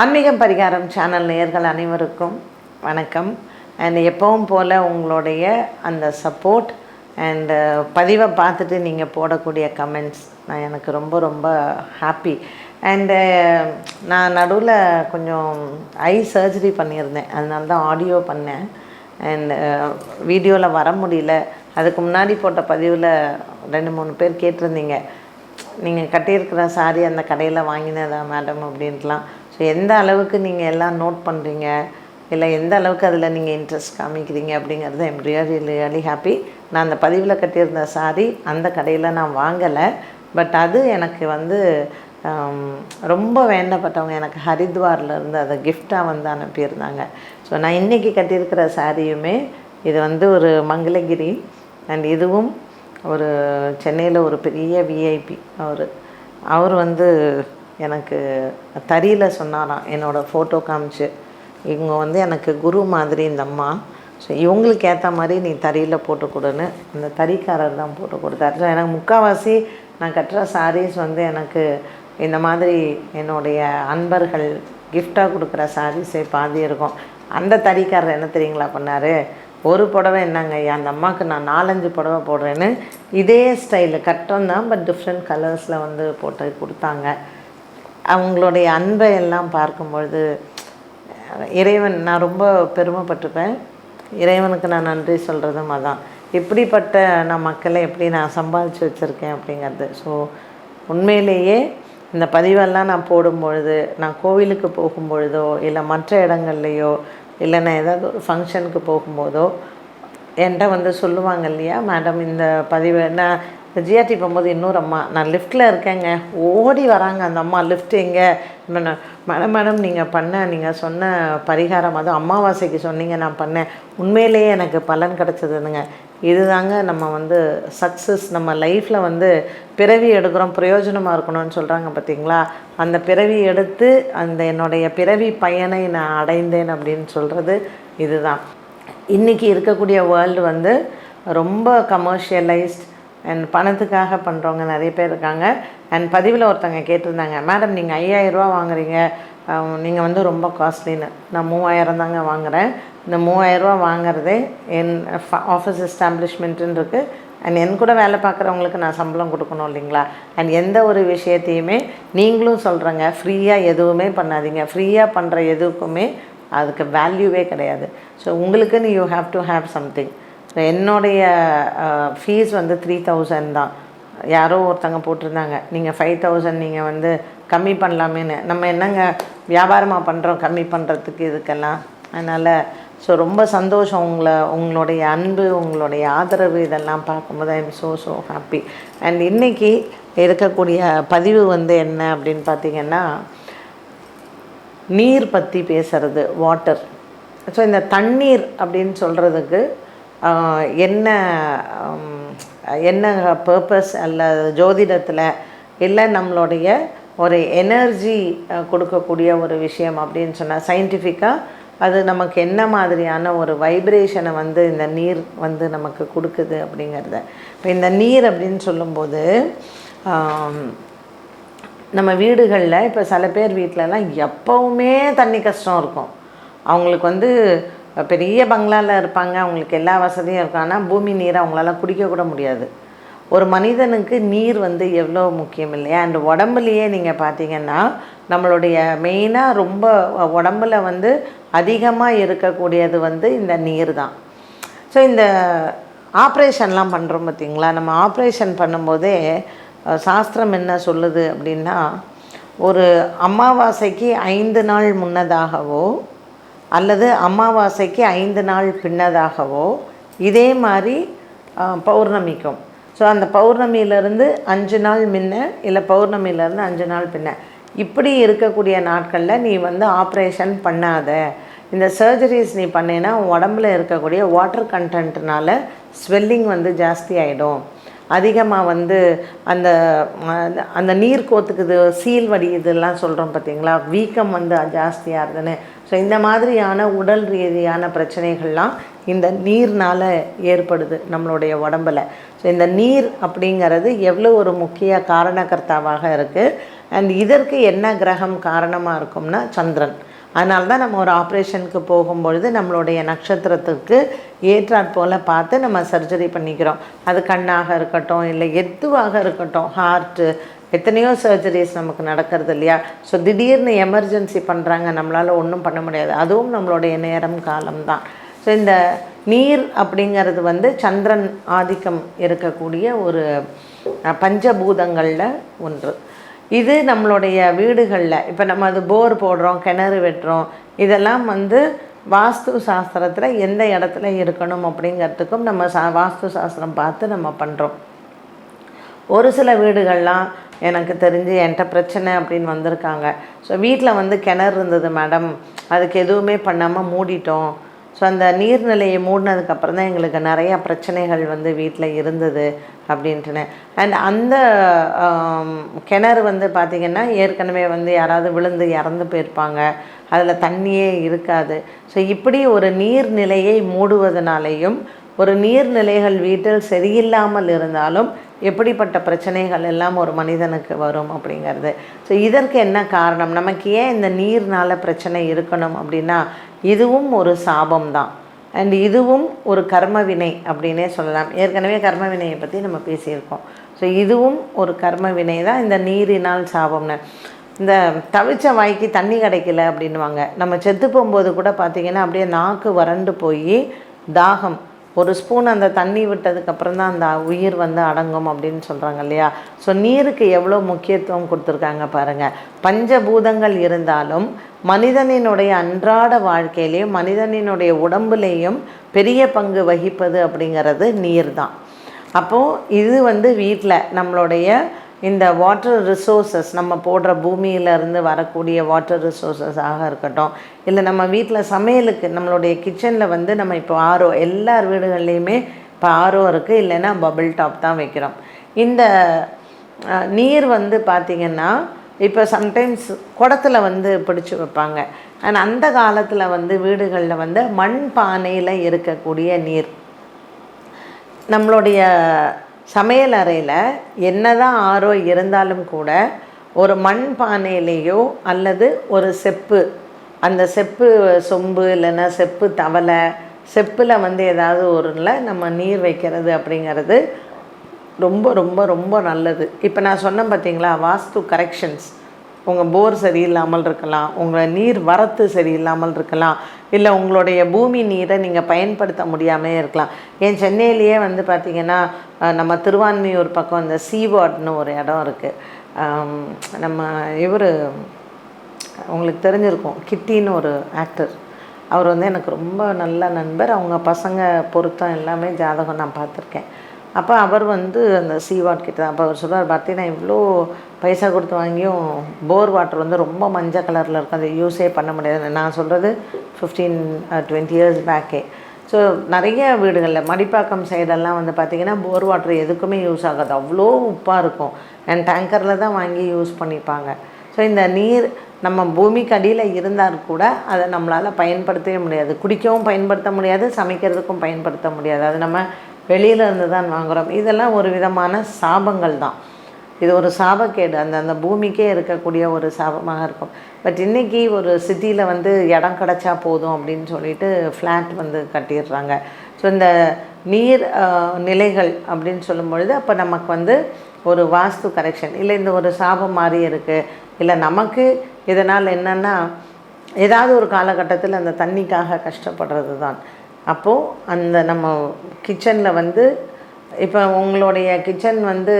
ஆன்மீகம் பரிகாரம் சேனல் நேயர்கள் அனைவருக்கும் வணக்கம். அண்ட் எப்பவும் போல் உங்களுடைய அந்த சப்போர்ட் அண்டு பதிவை பார்த்துட்டு நீங்கள் போடக்கூடிய கமெண்ட்ஸ் நான் எனக்கு ரொம்ப ரொம்ப ஹாப்பி அண்டு நான் நடுவில் கொஞ்சம் ஐ சர்ஜரி பண்ணியிருந்தேன். அதனால தான் ஆடியோ பண்ணேன். அண்ட் வீடியோவில் வர முடியல. அதுக்கு முன்னாடி போட்ட பதிவில் ரெண்டு மூணு பேர் கேட்டிருந்தீங்க. நீங்கள் கட்டியிருக்கிற சாரி அந்த கடையில் வாங்கினதா மேடம் அப்படின்ட்டுலாம். ஸோ எந்த அளவுக்கு நீங்கள் எல்லாம் நோட் பண்ணுறீங்க இல்லை எந்த அளவுக்கு அதில் நீங்கள் இன்ட்ரெஸ்ட் காமிக்கிறீங்க அப்படிங்கிறது எம் ரியலி ரியலி ஹாப்பி நான் அந்த பதிவில் கட்டியிருந்த சாரி அந்த கடையில் நான் வாங்கலை. பட் அது எனக்கு வந்து um, ரொம்ப வேண்டப்பட்டவங்க எனக்கு ஹரித்வாரில் இருந்து அதை கிஃப்டாக வந்து அனுப்பியிருந்தாங்க. ஸோ நான் இன்றைக்கி கட்டியிருக்கிற சாரியுமே இது வந்து ஒரு மங்களகிரி அண்ட் இதுவும் ஒரு சென்னையில் ஒரு பெரிய விஐபி அவர் அவர் வந்து எனக்கு தறியில் சொன்னாராம் என்னோடய ஃபோட்டோ காமிச்சு. இவங்க வந்து எனக்கு குரு மாதிரி இந்த அம்மா. ஸோ இவங்களுக்கு ஏற்ற மாதிரி நீ தறியில் போட்டு கொடுன்னு அந்த தறிக்காரர் தான் போட்டு கொடுத்தாரு ஸோ எனக்கு முக்கால்வாசி நான் கட்டுற சாரீஸ் வந்து எனக்கு இந்த மாதிரி என்னுடைய அன்பர்கள் கிஃப்டாக கொடுக்குற சாரீஸே பாதி இருக்கும். அந்த தறிக்காரர் என்ன தெரியுங்களா பண்ணார்? ஒரு புடவை என்னங்க ஐயா அந்த அம்மாவுக்கு நான் நாலஞ்சு புடவை போடுறேன்னு இதே ஸ்டைலு கட்டம் தான் பட் டிஃப்ரெண்ட் கலர்ஸில் வந்து போட்டு கொடுத்தாங்க. அவங்களுடைய அன்பை எல்லாம் பார்க்கும்பொழுது இறைவன் நான் ரொம்ப பெருமைப்பட்டிருப்பேன். இறைவனுக்கு நான் நன்றி சொல்கிறதும் அதான். இப்படிப்பட்ட நான் மக்களை எப்படி நான் சம்பாதிச்சு வச்சுருக்கேன் அப்படிங்கிறது. ஸோ உண்மையிலேயே இந்த பதிவெல்லாம் நான் போடும்பொழுது நான் கோவிலுக்கு போகும்பொழுதோ இல்லை மற்ற இடங்கள்லையோ இல்லை நான் ஏதாவது ஒரு ஃபங்க்ஷனுக்கு போகும்போதோ என்கிட்ட வந்து சொல்லுவாங்க இல்லையா மேடம் இந்த பதிவு நான் இந்த ஜிஆர்டி போகும்போது இன்னொரு அம்மா நான் லிஃப்ட்டில் இருக்கேங்க. ஓடி வராங்க அந்த அம்மா லிஃப்ட் எங்கே? மேடம் மேடம் நீங்கள் பண்ண நீங்கள் சொன்ன பரிகாரம் அதுவும் அமாவாசைக்கு சொன்னீங்க நான் பண்ணேன். உண்மையிலேயே எனக்கு பலன் கிடச்சதுங்க இதுதாங்க நம்ம வந்து சக்ஸஸ் நம்ம லைஃப்பில் வந்து பிறவி எடுக்கிறோம் பிரயோஜனமாக இருக்கணும்னு சொல்கிறாங்க பார்த்தீங்களா அந்த பிறவி எடுத்து அந்த என்னுடைய பிறவி பயனை நான் அடைந்தேன் அப்படின்னு சொல்கிறது இதுதான். இன்றைக்கி இருக்கக்கூடிய வேர்ல்டு வந்து ரொம்ப கமர்ஷியலைஸ்ட் அண்ட் பணத்துக்காக பண்ணுறவங்க நிறைய பேர் இருக்காங்க. அண்ட் பதிவில் ஒருத்தங்க கேட்டிருந்தாங்க மேடம் நீங்கள் ஐயாயிரரூவா வாங்குறீங்க. நீங்கள் வந்து ரொம்ப காஸ்ட்லின்னு நான் மூவாயிரம் தாங்க வாங்குகிறேன் இந்த மூவாயிரரூவா வாங்குறதே என் ஆஃபீஸ் எஸ்டாப்ளிஷ்மெண்ட்டுன்னு இருக்குது அண்ட் என் கூட வேலை பார்க்குறவங்களுக்கு நான் சம்பளம் கொடுக்கணும் இல்லைங்களா? அண்ட் எந்த ஒரு விஷயத்தையுமே நீங்களும் சொல்கிறேங்க ஃப்ரீயாக எதுவுமே பண்ணாதீங்க. ஃப்ரீயாக பண்ணுற எதுக்குமே அதுக்கு வேல்யூவே கிடையாது. ஸோ உங்களுக்குன்னு you have to have something என்னுடைய ஃபீஸ் வந்து த்ரீ தௌசண்ட் தான். யாரோ ஒருத்தங்க போட்டிருந்தாங்க. நீங்கள் ஃபைவ் தௌசண்ட் நீங்கள் வந்து கம்மி பண்ணலாமேன்னு. நம்ம என்னங்க வியாபாரமாக பண்ணுறோம் கம்மி பண்ணுறதுக்கு இதுக்கெல்லாம்? அதனால் ஸோ ரொம்ப சந்தோஷம் உங்களை உங்களுடைய அன்பு உங்களுடைய ஆதரவு இதெல்லாம் பார்க்கும்போது. I am so so happy and இன்றைக்கி இருக்கக்கூடிய பதிவு வந்து என்ன அப்படின்னு பார்த்தீங்கன்னா நீர் பற்றி பேசுகிறது வாட்டர் ஸோ இந்த தண்ணீர் அப்படின்னு சொல்கிறதுக்கு என்ன என்ன பர்பஸ் அல்ல ஜோதிடத்தில் இல்லை நம்மளுடைய ஒரு எனர்ஜி கொடுக்கக்கூடிய ஒரு விஷயம் அப்படின்னு சொன்னால் சயின்டிஃபிக்காக அது நமக்கு என்ன மாதிரியான ஒரு வைப்ரேஷனை வந்து இந்த நீர் வந்து நமக்கு கொடுக்குது அப்படிங்கிறத. இப்போ இந்த நீர் அப்படின்னு சொல்லும்போது நம்ம வீடுகளில் இப்போ சில பேர் வீட்டிலலாம் எப்போவுமே தண்ணி கஷ்டம் இருக்கும். அவங்களுக்கு வந்து பெரிய பங்களாவில் இருப்பாங்க அவங்களுக்கு எல்லா வசதியும் இருக்கும். ஆனால் பூமி நீரை அவங்களால குடிக்கக்கூட முடியாது. ஒரு மனிதனுக்கு நீர் வந்து எவ்வளோ முக்கியம் இல்லையா? அண்ட் உடம்புலையே நீங்கள் பார்த்தீங்கன்னா நம்மளுடைய மெயினாக ரொம்ப உடம்புல வந்து அதிகமாக இருக்கக்கூடியது வந்து இந்த நீர் தான் ஸோ இந்த ஆப்ரேஷன்லாம் பண்ணுறோம் பார்த்தீங்களா நம்ம ஆப்ரேஷன் பண்ணும்போதே சாஸ்திரம் என்ன சொல்லுது அப்படின்னா ஒரு அமாவாசைக்கு ஐந்து நாள் முன்னதாகவோ அல்லது அமாவாசைக்கு ஐந்து நாள் பின்னதாகவோ இதே மாதிரி பௌர்ணமிக்கும். ஸோ அந்த பௌர்ணமியிலேருந்து அஞ்சு நாள் முன்ன இல்லை பௌர்ணமியிலேருந்து அஞ்சு நாள் பின்ன இப்படி இருக்கக்கூடிய நாட்களில் நீ வந்து ஆப்ரேஷன் பண்ணாத. இந்த சர்ஜரிஸ் நீ பண்ணேன்னா உடம்புல இருக்கக்கூடிய வாட்டர் கண்டென்ட்னால ஸ்வெல்லிங் வந்து ஜாஸ்தி ஆகிடும் அதிகமாக வந்து அந்த அந்த- அந்த நீர் கோத்துக்குது சீல் வடி இதெல்லாம் சொல்கிறோம் பார்த்தீங்களா வீக்கம் வந்து ஜாஸ்தியாக இருக்குதுன்னு ஸோ இந்த மாதிரியான உடல் ரீதியான பிரச்சனைகள்லாம் இந்த நீர்னால் ஏற்படுது நம்மளுடைய உடம்புல. ஸோ இந்த நீர் அப்படிங்கிறது எவ்வளோ ஒரு முக்கிய காரணகர்த்தாவாக இருக்குது அண்ட் இதற்கு என்ன கிரகம் காரணமாக இருக்கும்னா சந்திரன். அதனால தான் நம்ம ஒரு ஆப்ரேஷனுக்கு போகும்பொழுது நம்மளுடைய நட்சத்திரத்துக்கு ஏற்றாற் போல் பார்த்து நம்ம சர்ஜரி பண்ணிக்கிறோம். அது கண்ணாக இருக்கட்டும் இல்லை எதுவாக இருக்கட்டும் ஹார்ட்டு எத்தனையோ சர்ஜரிஸ் நமக்கு நடக்கிறது இல்லையா? ஸோ திடீர்னு எமர்ஜென்சி பண்ணுறாங்க நம்மளால் ஒன்றும் பண்ண முடியாது. அதுவும் நம்மளுடைய நேரம் காலம்தான் ஸோ இந்த நீர் அப்படிங்கிறது வந்து சந்திரன் ஆதிக்கம் இருக்கக்கூடிய ஒரு பஞ்சபூதங்களில் ஒன்று. இது நம்மளுடைய வீடுகளில். இப்போ நம்ம அது போர் போடுறோம் கிணறு வெட்டுறோம். இதெல்லாம் வந்து வாஸ்து சாஸ்திரத்தில் எந்த இடத்துல இருக்கணும் அப்படிங்கிறதுக்கும் நம்ம சா வாஸ்து சாஸ்திரம் பார்த்து நம்ம பண்ணுறோம் ஒரு சில வீடுகள்லாம் எனக்கு தெரிஞ்சு என்கிட்ட பிரச்சனை அப்படின்னு வந்திருக்காங்க. ஸோ வீட்டில் வந்து கிணறு இருந்தது மேடம் அதுக்கு எதுவுமே பண்ணாமல் மூடிட்டோம். ஸோ அந்த நீர்நிலையை மூடினதுக்கப்புறம் தான் எங்களுக்கு நிறையா பிரச்சனைகள் வந்து வீட்டில் இருந்தது அப்படின்ட்டுன்னு அண்ட் அந்த um, கிணறு வந்து பார்த்திங்கன்னா ஏற்கனவே வந்து யாராவது விழுந்து இறந்து போயிருப்பாங்க. அதில் தண்ணியே இருக்காது. ஸோ இப்படி ஒரு நீர்நிலையை மூடுவதனாலேயும் ஒரு நீர்நிலைகள் வீட்டில் சரியில்லாமல் இருந்தாலும் எப்படிப்பட்ட பிரச்சனைகள் எல்லாம் ஒரு மனிதனுக்கு வரும் அப்படிங்கிறது. ஸோ இதற்கு என்ன காரணம்? நமக்கு ஏன் இந்த நீர்னால் பிரச்சனை இருக்கணும் அப்படின்னா இதுவும் ஒரு சாபம் தான் அண்ட் இதுவும் ஒரு கர்ம வினை அப்படின்னே சொல்லலாம். ஏற்கனவே கர்ம வினையை பற்றி நம்ம பேசியிருக்கோம். ஸோ இதுவும் ஒரு கர்ம வினை தான் இந்த நீரினால் சாபம்னு. இந்த தவிச்ச வாய்க்கு தண்ணி கிடைக்கல அப்படின்வாங்க நம்ம செத்து போகும்போது கூட பார்த்திங்கன்னா அப்படியே நாக்கு வறண்டு போய் தாகம் ஒரு ஸ்பூன் அந்த தண்ணி விட்டதுக்கப்புறம் தான் அந்த உயிர் வந்து அடங்கும் அப்படின்னு சொல்கிறாங்க இல்லையா? ஸோ நீருக்கு எவ்வளோ முக்கியத்துவம் கொடுத்துருக்காங்க பாருங்கள் பஞ்சபூதங்கள் இருந்தாலும் மனிதனினுடைய அன்றாட வாழ்க்கையிலையும் மனிதனினுடைய உடம்புலேயும் பெரிய பங்கு வகிப்பது அப்படிங்கிறது நீர் தான் அப்போது இது வந்து வீட்டில் நம்மளுடைய இந்த வாட்டர் ரிசோர்ஸஸ் நம்ம போடுற பூமியிலேருந்து வரக்கூடிய வாட்டர் ரிசோர்ஸஸாக இருக்கட்டும். இல்லை நம்ம வீட்டில் சமையலுக்கு நம்மளுடைய கிச்சனில் வந்து நம்ம இப்போ ஆரோ எல்லார் வீடுகள்லேயுமே இப்போ ஆரோ இருக்குது இல்லைன்னா பபிள் டாப் தான் வைக்கிறோம். இந்த நீர் வந்து பார்த்திங்கன்னா இப்போ சம்டைம்ஸ் குடத்துல வந்து பிடிச்சி வைப்பாங்க. ஆனால் அந்த காலத்தில் வந்து வீடுகளில் வந்து மண் பானையில் இருக்கக்கூடிய நீர். நம்மளுடைய சமையல் அறையில் என்னதான் ஆரோ இருந்தாலும் கூட ஒரு மண் பானையிலேயோ அல்லது ஒரு செப்பு அந்த செப்பு சொம்பு இல்லைன்னா செப்பு தவளை செப்பில் வந்து ஏதாவது ஒருல நம்ம நீர் வைக்கிறது அப்படிங்கிறது ரொம்ப ரொம்ப ரொம்ப நல்லது. இப்போ நான் சொன்னேன் பார்த்தீங்களா வாஸ்து கரெக்ஷன்ஸ் உங்கள் போர் சரியில்லாமல் இருக்கலாம் உங்கள் நீர் வரத்து சரியில்லாமல் இருக்கலாம் இல்லை உங்களுடைய பூமி நீரை நீங்கள் பயன்படுத்த முடியாமே இருக்கலாம். ஏன் சென்னையிலேயே வந்து பார்த்திங்கன்னா நம்ம திருவான்மையூர் பக்கம் இந்த சீவார்ட்னு ஒரு இடம் இருக்குது நம்ம இவர் உங்களுக்கு தெரிஞ்சிருக்கும் கிட்டின்னு ஒரு ஆக்டர் அவர் வந்து எனக்கு ரொம்ப நல்ல நண்பர். அவங்க பசங்க பொருத்தம் எல்லாமே ஜாதகம் நான் பார்த்துருக்கேன். அப்போ அவர் வந்து அந்த சீவாட் கிட்ட அப்போ அவர் சொல்றார் பார்த்தி நான் இவ்வளோ பைசா கொடுத்து வாங்கியும் போர் வாட்டர் வந்து ரொம்ப மஞ்சள் கலரில் இருக்கும். அதை யூஸே பண்ண முடியாது நான் சொல்கிறது ஃபிஃப்டீன் டுவெண்ட்டி இயர்ஸ் பேக்கே ஸோ நிறைய வீடுகளில் மடிப்பாக்கம் சைடெல்லாம் வந்து பார்த்திங்கன்னா போர் வாட்டர் எதுக்குமே யூஸ் ஆகாது. அவ்வளோ உப்பாக இருக்கும். அண்ட் டேங்கரில் தான் வாங்கி யூஸ் பண்ணிப்பாங்க. ஸோ இந்த நீர் நம்ம பூமிக்கு அடியில் இருந்தால் கூட அதை நம்மளால் பயன்படுத்தவே முடியாது. குடிக்கவும் பயன்படுத்த முடியாது சமைக்கிறதுக்கும் பயன்படுத்த முடியாது. அது நம்ம வெளியில இருந்து தான் வாங்குகிறோம் இதெல்லாம் ஒரு விதமான சாபங்கள் தான். இது ஒரு சாபக்கேடு. அந்த அந்த பூமிக்கே இருக்கக்கூடிய ஒரு சாபமாக இருக்கும். பட் இன்றைக்கி ஒரு சிட்டியில் வந்து இடம் கிடச்சா போதும் அப்படின்னு சொல்லிட்டு ஃப்ளாட் வந்து கட்டிடுறாங்க. ஸோ இந்த நீர் நிலைகள் அப்படின்னு சொல்லும் பொழுது அப்போ நமக்கு வந்து ஒரு வாஸ்து கரெக்ஷன் இல்லை இந்த ஒரு சாபம் மாதிரி இருக்குது இல்லை நமக்கு இதனால் என்னென்னா ஏதாவது ஒரு காலகட்டத்தில் அந்த தண்ணிக்காக கஷ்டப்படுறது தான் அப்போது அந்த நம்ம கிச்சனில் வந்து இப்போ உங்களுடைய கிச்சன் வந்து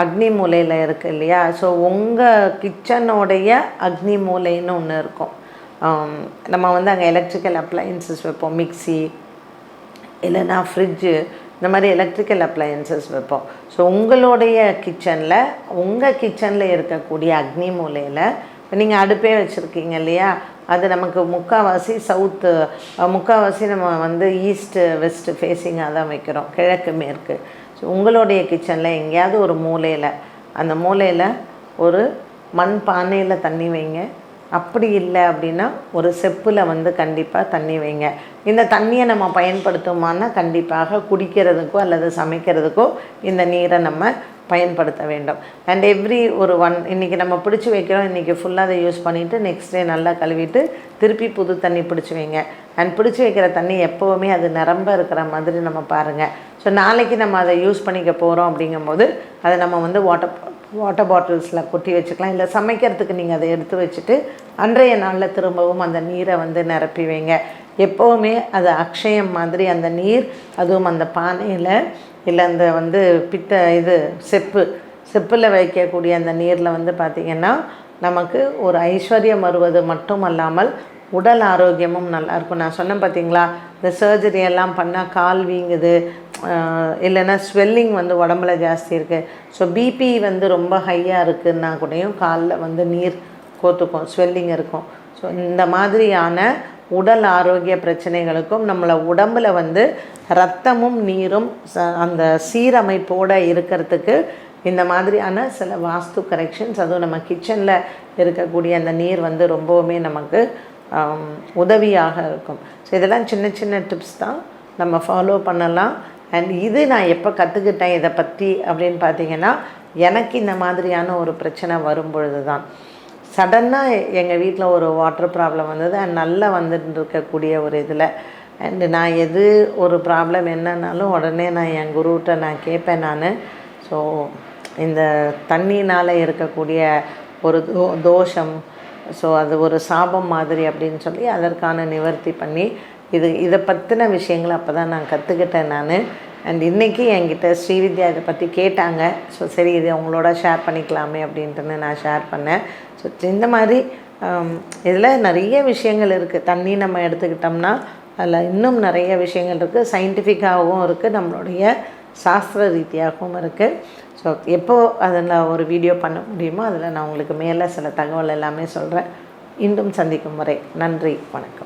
அக்னி மூலையில் இருக்கு இல்லையா? ஸோ உங்கள் கிச்சனோடைய அக்னி மூலைன்னு ஒன்று இருக்கும். நம்ம வந்து அங்கே எலக்ட்ரிக்கல் அப்ளையன்சஸ் வைப்போம். மிக்சி இல்லைன்னா ஃப்ரிட்ஜு இந்த மாதிரி எலக்ட்ரிக்கல் அப்ளையன்சஸ் வைப்போம். ஸோ உங்களுடைய கிச்சனில் உங்கள் கிச்சனில் இருக்கக்கூடிய அக்னி மூலையில் இப்போ நீங்கள் அடுப்பே வச்சுருக்கீங்க இல்லையா? அது நமக்கு முக்கால்வாசி சவுத்து முக்கால்வாசி நம்ம வந்து ஈஸ்ட்டு வெஸ்ட்டு ஃபேஸிங்காக தான் வைக்கிறோம். கிழக்கு மேற்கு. ஸோ உங்களுடைய கிச்சனில் எங்கேயாவது ஒரு மூலையில் அந்த மூலையில் ஒரு மண் பானையில் தண்ணி வைங்க. அப்படி இல்லை அப்படின்னா ஒரு செப்பில் வந்து கண்டிப்பாக தண்ணி வைங்க. இந்த தண்ணியை நம்ம பயன்படுத்துமானா கண்டிப்பாக குடிக்கிறதுக்கோ அல்லது சமைக்கிறதுக்கோ இந்த நீரை நம்ம பயன்படுத்த வேண்டும். அண்ட் எவ்ரி ஒரு ஒன் இன்றைக்கி நம்ம பிடிச்சி வைக்கிறோம் இன்றைக்கி ஃபுல்லாக அதை யூஸ் பண்ணிவிட்டு நெக்ஸ்ட் டே நல்லா கழுவிட்டு திருப்பி புது தண்ணி பிடிச்சி வைங்க. அண்ட் பிடிச்சி வைக்கிற தண்ணி எப்போவுமே அது நிரம்ப இருக்கிற மாதிரி நம்ம பாருங்கள் ஸோ நாளைக்கு நம்ம அதை யூஸ் பண்ணிக்க போகிறோம் அப்படிங்கும்போது அதை நம்ம வந்து வாட்டர் வாட்டர் பாட்டில்ஸில் கொட்டி வச்சுக்கலாம். இல்லை சமைக்கிறதுக்கு நீங்கள் அதை எடுத்து வச்சுட்டு அன்றைய நாளில் திரும்பவும் அந்த நீரை வந்து நிரப்பி வைங்க. எப்போவுமே அது அக்ஷயம் மாதிரி அந்த நீர் அதுவும் அந்த பானையில் இல்லை அந்த வந்து பித்த இது செப்பு செப்பில் வைக்கக்கூடிய அந்த நீரில் வந்து பார்த்திங்கன்னா நமக்கு ஒரு ஐஸ்வர்யம் வருவது மட்டும் அல்லாமல் உடல் ஆரோக்கியமும் நல்லாயிருக்கும் நான் சொன்னேன் பார்த்தீங்களா இந்த சர்ஜரி எல்லாம் பண்ணால் கால் வீங்குது இல்லைன்னா ஸ்வெல்லிங் வந்து உடம்புல ஜாஸ்தி இருக்குது ஸோ பிபி வந்து ரொம்ப ஹையாக இருக்குன்னா கூடயும் காலில் வந்து நீர் கோத்துக்கும் ஸ்வெல்லிங் இருக்கும். ஸோ இந்த மாதிரியான உடல் ஆரோக்கிய பிரச்சனைகளுக்கும் நம்மளை உடம்பில் வந்து ரத்தமும் நீரும் அந்த சீரமைப்போடு இருக்கிறதுக்கு இந்த மாதிரியான சில வாஸ்து கரெக்ஷன்ஸ் அதுவும் நம்ம கிச்சனில் இருக்கக்கூடிய அந்த நீர் வந்து ரொம்பவுமே நமக்கு உதவியாக இருக்கும். ஸோ இதெல்லாம் சின்ன சின்ன டிப்ஸ் தான். நம்ம ஃபாலோ பண்ணலாம். அண்ட் இது நான் எப்போ கற்றுக்கிட்டேன் இதை பற்றி அப்படின்னு பார்த்தீங்கன்னா எனக்கு இந்த மாதிரியான ஒரு பிரச்சனை வரும் பொழுது தான் சடன்னாக எங்கள் வீட்டில் ஒரு வாட்டர் ப்ராப்ளம் வந்தது. அண்ட் நல்லா வந்துட்டு இருக்கக்கூடிய ஒரு இதில். அண்டு நான் எது ஒரு ப்ராப்ளம் என்னன்னாலும் உடனே நான் என் குருவிட்ட நான் கேட்பேன் நான். ஸோ இந்த தண்ணினால் இருக்கக்கூடிய ஒரு தோ தோஷம். ஸோ அது ஒரு சாபம் மாதிரி அப்படின்னு சொல்லி அதற்கான நிவர்த்தி பண்ணி இது இதை பற்றின விஷயங்களை அப்போ தான் நான் கற்றுக்கிட்டேன் நான். அண்ட் இன்றைக்கி என்கிட்ட ஸ்ரீவித்யா இதை பற்றி கேட்டாங்க. ஸோ சரி இது அவங்களோட ஷேர் பண்ணிக்கலாமே அப்படின்ட்டுன்னு நான் ஷேர் பண்ணேன். ஸோ இந்த மாதிரி um, இதில் நிறைய விஷயங்கள் இருக்குது தண்ணி நம்ம எடுத்துக்கிட்டோம்னா அதில் இன்னும் நிறைய விஷயங்கள் இருக்குது சயின்டிஃபிக்காகவும் இருக்குது நம்மளுடைய சாஸ்திர ரீதியாகவும் இருக்குது ஸோ எப்போது அதில் ஒரு வீடியோ பண்ண முடியுமோ அதில் நான் உங்களுக்கு மேலே சில தகவல் எல்லாமே சொல்கிறேன் இன்னும் சந்திக்கும் வரை நன்றி வணக்கம்.